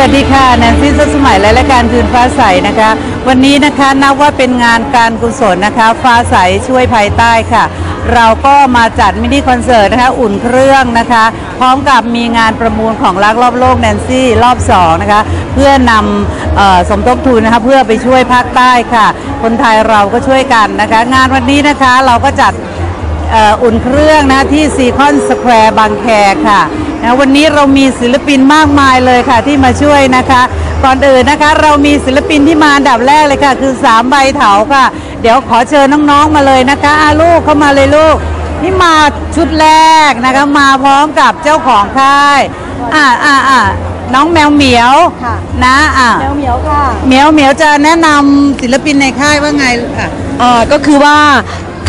วัสดีค่ะแนนซี่สดสมัยและรายการคืนฟ้าใสนะคะ วันนี้นะคะนับว่าเป็นงานการกุศลนะคะ ฟ้าใสช่วยภายใต้ค่ะ เราก็มาจัดมินิคอนเสิร์ตนะคะอุ่นเครื่องนะคะ พร้อมกับมีงานประมูลของรักรอบโลกแนนซี่รอบสองนะคะเพื่อนำออสมทบทุนนะคะเพื่อไปช่วยภาคใต้ค่ะ คนไทยเราก็ช่วยกันนะคะ งานวันนี้นะคะเราก็จัด อ่ออุ่นเครื่องนะที่ซีคอนสแควร์บางแคค่ะนะวันนี้เรามีศิลปินมากมายเลยค่ะที่มาช่วยนะคะ ก่อนอื่นนะคะเรามีศิลปินที่มาอันดับแรกเลยค่ะ คือสามใบเถาค่ะ เดี๋ยวขอเชิญน้องๆมาเลยนะคะอาลูกเข้ามาเลยลูกนี่มาชุดแรกนะคะมาพร้อมกับเจ้าของค่ายอ่าอ่าอ่าน้องแมวเหมียวค่ะนะอ่าแมวเหมียวค่ะเหมียวเหมียวจะแนะนำศิลปินในค่ายว่าไงอะอ่าก็คือว่า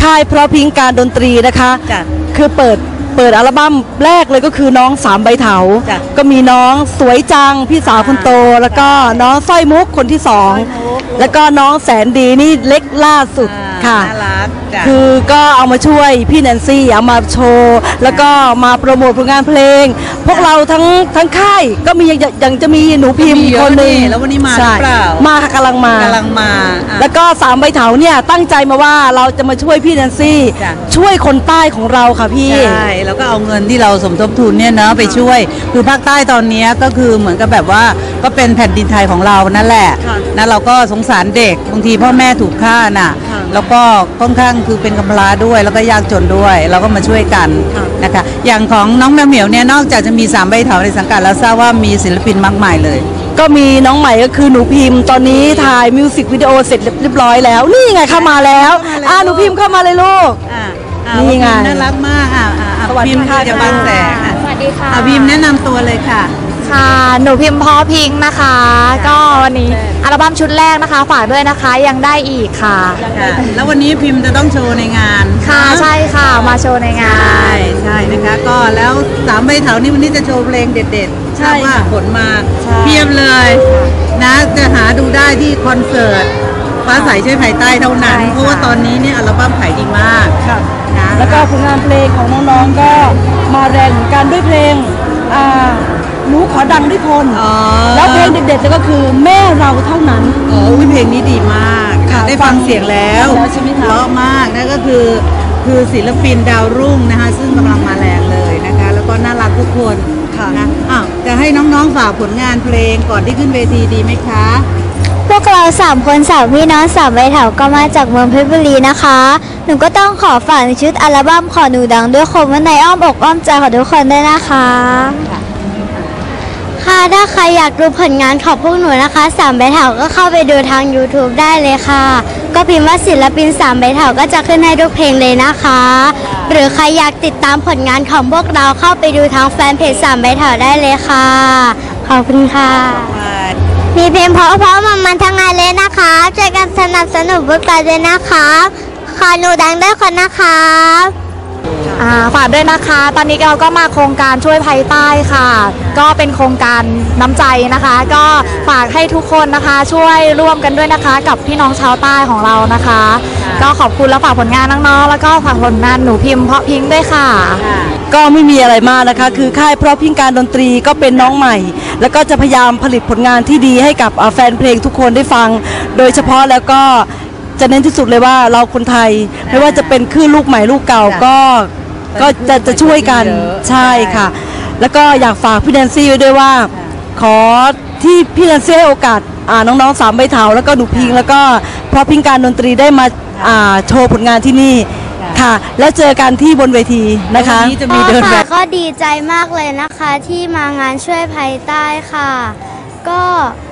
ค่ายเพราะพริงการดนตรีนะคะ จ้ะ คือเปิดเปิดอัลบั้มแรกเลยก็คือน้องสามใบเถา จ้ะก็มีน้องสวยจังพี่สาวคนโต แล้วก็น้องสร้อยมุกคนที่สอง สร้อยมุก แล้วก็น้องแสนดีนี่เล็กล่าสุด อ่า ค่ะ น่ารักจ้ะ คือก็เอามาช่วยพี่แนนซี่เอามาโชว์ แล้วก็มาโปรโมทผลงานเพลง พวกเราทั้งทั้งค่ายก็มีอย่างอย่างจะมีหนูพิมพ์มีเยอะคนหนึ่งนี่แล้ววันนี้มาหรือเปล่าใช่มาค่ะกำลังมากำลังมาอะ แล้วก็สามใบเถาเนี่ยตั้งใจมาว่าเราจะมาช่วยพี่แนนซี่ จ้ะ ช่วยคนใต้ของเราค่ะพี่ ใช่แล้วก็เอาเงินที่เราสมทบทุนเนี่ยเนาะไปช่วย คือภาคใต้ตอนเนี้ยก็คือเหมือนกับแบบว่าก็เป็นแผ่นดินไทยของเรานั่นแหละค่ะนะเราก็สงสารเด็กบางทีพ่อแม่ถูกฆ่าน่ะ ค่ะ แล้วก็ค่อนข้างคือเป็นกำพร้าด้วย แล้วก็ยากจนด้วย เราก็มาช่วยกันค่ะนะคะอย่างของน้องแมวเหมียวเนี่ยนอกจากจะมีสามใบเถาในสังกัดแล้วทราบว่ามีศิลปินมากมายเลยก็มีน้องใหม่ก็คือหนูพิมพ์ ตอนนี้ถ่ายมิวสิกวิดีโอเสร็จเรียบร้อยแล้ว นี่ไงเข้ามาแล้วเข้ามาแล้วอ่าหนูพิมพ์เข้ามาเลยลูกอ่าอ่านี่ไงพิมพ์น่ารักมากอ่าอ่าอ่าสวัสดีพิมพ์ค่ะจะบางแสงอะสวัสดีค่ะอะพิมพ์แนะนำตัวเลยค่ะ ค่ะ หนูพิมพ์พอพิงค์นะคะ ก็วันนี้อัลบั้มชุดแรกนะคะ ฝากด้วยนะคะ ยังได้อีกค่ะ ค่ะแล้ววันนี้พิมพ์จะต้องโชว์ในงานค่ะนใช่ค่ะ มาโชว์ในงาใช่น ใช่นะคะ ก็แล้วสามใบเถานี่วันนี้จะโชว์เพลงเด็ดๆใช่ทราบว่าค่ะผลมาใช่ เพียบเลย นะ จะหาดูได้ที่คอนเสิร์ตฟ้าใสช่วยภายใต้เท่านั้นเพราะว่าตอนนี้เนี่ยอัลบั้มขายดีมากค่ะนะแล้วก็ผลงานเพลงของน้องๆก็มาแรงเหมือนกันด้วยเพลงอ่า หนูขอดังด้วยคน อ๋อ แล้วเพลงเด็ดๆก็คือแม่เราเท่านั้นอ๋ออุ๊ยเพลงนี้ดีมากค่ะได้ฟังเสียงแล้วแล้วใช่ไหมคะ เพราะมากนั่นก็คือคือศิลปินดาวรุ่งนะคะ ซึ่งกำลังมาแรงเลยนะคะ แล้วก็น่ารักทุกคนค่ะนะอ้าวจะให้น้องๆฝากผลงานเพลงก่อนที่ขึ้นเวทีดีไหมคะ พวกเราสามคนสามพี่น้องสามใบเถาก็มาจากเมืองเพชรบุรีนะคะ หนูก็ต้องขอฝากในชุดอัลบั้มขอหนูดังด้วยคมว่าในอ้อมอกอ้อมใจของทุกคนด้วยนะคะ ค่ะ ค่ะ ถ้าใครอยากดูผลงานของพวกหนูนะคะสามใบเถาก็เข้าไปดูทาง YouTube ได้เลยค่ะ ก็พิมพ์ว่าศิลปินสามใบเถาก็จะขึ้นให้ทุกเพลงเลยนะคะ หรือใครอยากติดตามผลงานของพวกเราเข้าไปดูทางแฟนเพจสามใบเถาได้เลยค่ะ ขอบคุณค่ะ มีเพลงเพราะๆมามันทั้งงานเลยนะคะช่วยกันสนับสนุนพวกเราด้วยนะครับขอหนูดังด้วยคนนะครับ อ่าฝากด้วยนะคะ ตอนนี้เราก็มาโครงการช่วยภัยใต้ค่ะ ก็เป็นโครงการน้ำใจนะคะ ก็ฝากให้ทุกคนนะคะ ช่วยร่วมกันด้วยนะคะ กับพี่น้องชาวใต้ของเรานะคะ ก็ขอบคุณและฝากผลงานน้องๆแล้วก็ฝากผลงานหนูพิมพ์เพราะพิงค์ด้วยค่ะ ก็ไม่มีอะไรมากนะคะ คือค่ายเพราะพิงการดนตรีก็เป็นน้องใหม่ แล้วก็จะพยายามผลิตผลงานที่ดีให้กับอ่าแฟนเพลงทุกคนได้ฟัง โดยเฉพาะแล้วก็ จะเน้นที่สุดเลยว่าเราคนไทยไม่ว่าจะเป็นคลื่นลูกใหม่ลูกเก่าจ้ะก็ก็จะจะช่วยกันเยอะใช่ค่ะ แล้วก็อยากฝากพี่แนนซี่ไว้ด้วยว่า ขอที่พี่แนนซี่ให้โอกาสอ่าน้องๆสามใบเถาแล้วก็หนูพิง แล้วก็เพราะพิงการดนตรีได้มาอ่าโชว์ผลงานที่นี่ค่ะ แล้วเจอกันที่บนเวทีนะคะวันนี้จะมีเดินแบค่ะบก็ดีใจมากเลยนะคะที่มางานช่วยภัยใต้ค่ะ ก็พวก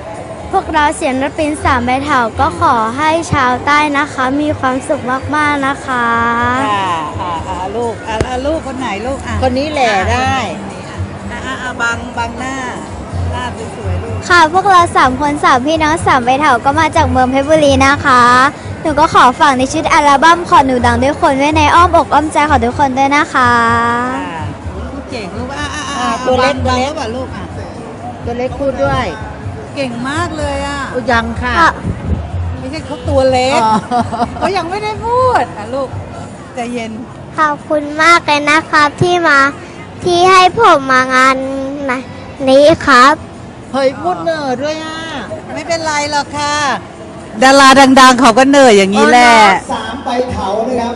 เราเสียงรปินสามใบเถาก็ขอให้ชาวใต้นะคะ มีความสุขมากๆนะคะค่ะอ่าอ่าลูกอ่าอ่าลูกคนไหนลูกอะคนนี้แหละได้ อะอะอะบังบังหน้าหน้าสวยๆลูกค่ะ พวกเราสามคนสามพี่น้องสามใบเถาก็มาจากเมืองเพชรบุรีนะคะ หนูก็ขอฝากในชุดอัลบั้มขอหนูดังด้วยคนไว้ในอ้อมอกอ้อมใจของทุกคนด้วยนะคะค่ะลูกเก่งลูกอะอะอะอ่าตัวเล็กบังตัวเล็ก บังป่ะลูกอะ ตัวเล็กพูดด้วย เก่งมากเลยอะ ยังค่ะ ไม่ใช่เขาตัวเล็กเขายังไม่ได้พูดอะลูกใจเย็น ขอบคุณมากเลยนะครับที่มาที่ให้ผมมางานนี้ครับ เฮ้ยพูดเหนอด้วยอะไม่เป็นไรหรอกค่ะ ดาราดัง ๆ เขาก็เหนื่อยอย่างนี้แหละ สามไปเถานะครับ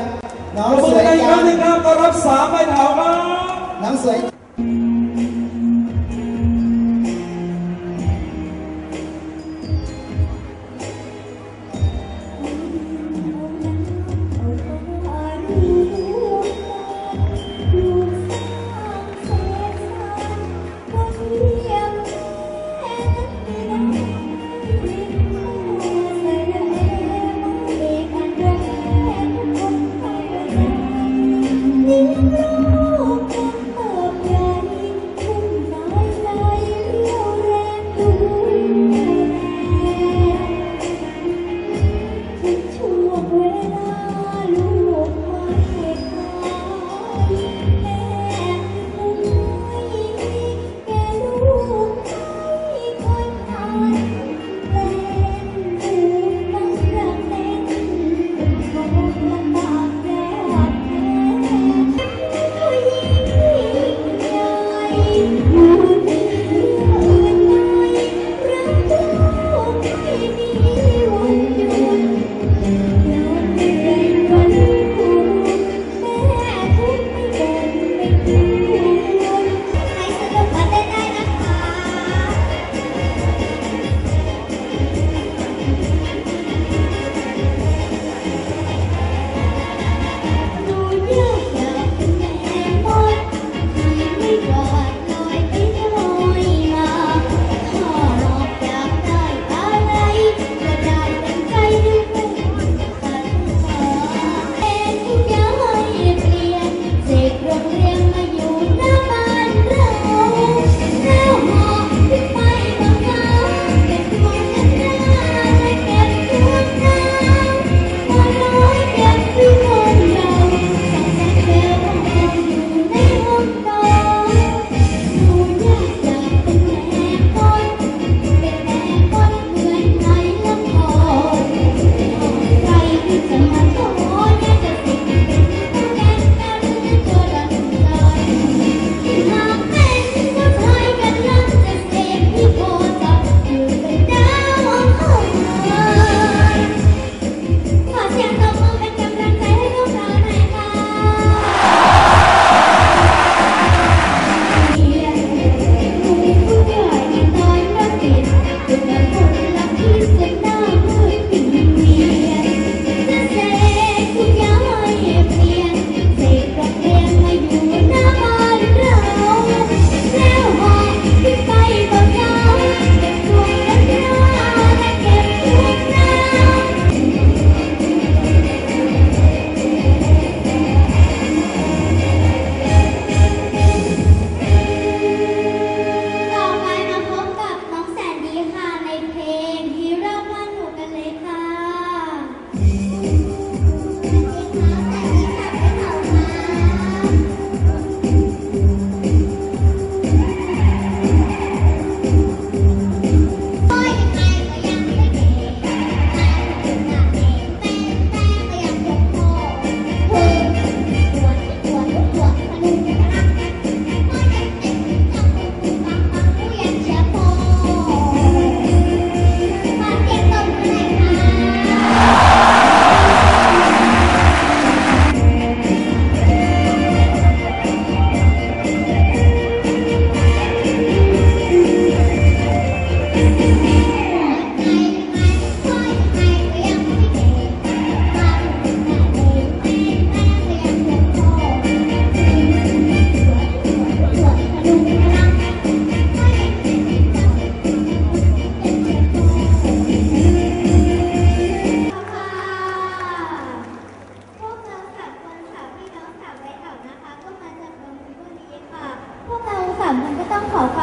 น้องสวยยังงงครับก็รับสามไปเถาครับ น้องสวย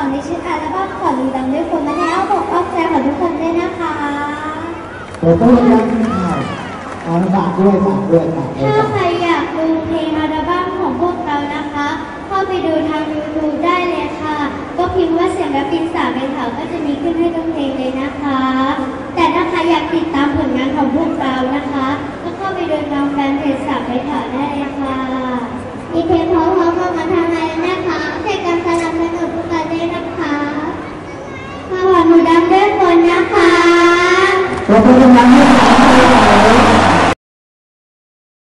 ของในชุดอัลบั้มขอรีดังด้วยคนมาแล้วบอกอ้อมใจของทุกคนด้วยนะคะผมก็ยังไม่หายฝากด้วยฝากด้วยฝากด้วยถ้าใครอยากดูเพลงอัลบั้มของพวกเรานะคะ เข้าไปดูทาง YouTube ได้เลยค่ะ ก็พิมพ์ว่าเสียงและปินสามในถถวก็จะมีขึ้นให้ทุกเพลงเลยนะคะ แต่ถ้าใครอยากติดตามผลงานของพวกเรานะคะ ก็เข้าไปดูทางแฟนเพจสามในถถวได้เลยค่ะ มีเพลงพร้อมๆเข้มาทางไลนนะคะเจอกันค่ะ ด้ยนะคะ มาบอกหนูดำด้วยคนนะคะขอบคุณครั